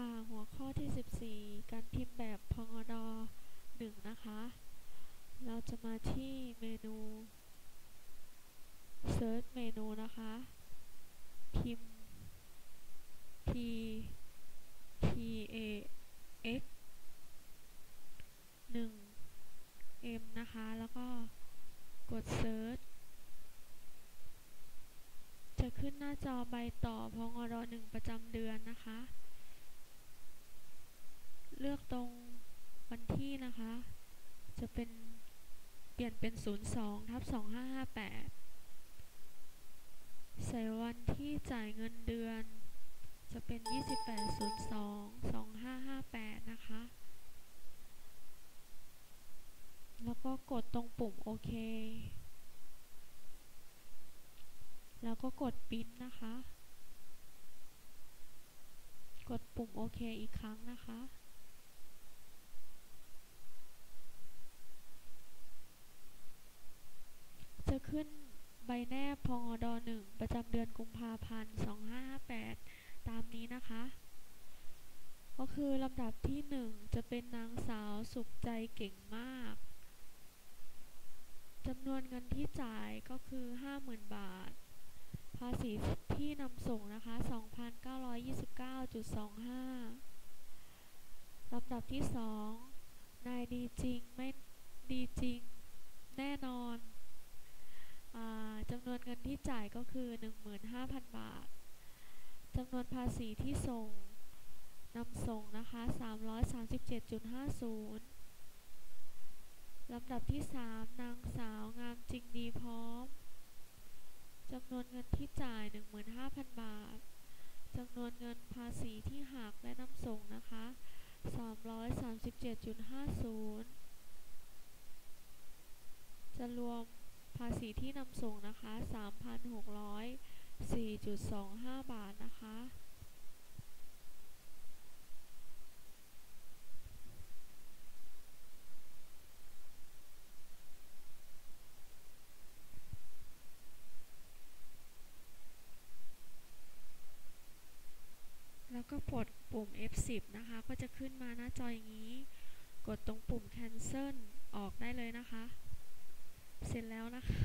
ค่ะหัวข้อที่ 14 การพิมพ์แบบพงด1นะคะ เราจะมาที่เมนู Search เมนูนะคะ พิมพ์ p p a x 1 m นะคะ แล้วก็กด Search จะขึ้นหน้าจอใบต่อพงด1ประจำเดือนนะคะ เลือกตรงวันที่นะคะ จะเป็นเปลี่ยนเป็น 02ทับ2558 ใส่วันที่จ่ายเงินเดือน จะเป็น 2802 2558 นะคะ แล้วก็กดตรงปุ่มโอเค แล้วก็กดปิ้นนะคะ กดปุ่มโอเคอีกครั้งนะคะ จะ ขึ้นใบแนบพงด1ประจำเดือนกุมภาพันธ์2558 ตามนี้นะคะ ก็คือลำดับที่ 1 จะเป็นนางสาวสุขใจเก่งมากจำนวนเงินที่จ่ายก็คือ 50,000 บาท ภาษีที่นำส่งนะคะ 2,929.25ลำดับที่ 2 นายดีจริงไม่ดีจริง แน่นอนจำนวนเงิน ที่จ่ายก็คือ 15,000 บาทจำนวนภาษีที่ส่งนำส่งนะคะ 337.50 ลำดับที่ 3 นางสาวงามจริงดีพร้อมจำนวนเงินที่จ่าย 15,000 บาทจำนวนเงินภาษีที่หักและนำส่งนะคะ 337.50 จะรวมภาษีที่นำส่งนะคะ 3,604.25 บาทนะคะ แล้วก็กดปุ่ม F10 นะคะ ก็จะขึ้นมาหน้าจออย่างนี้ กดตรงปุ่ม cancel ออกได้เลยนะคะ เสร็จแล้วนะคะ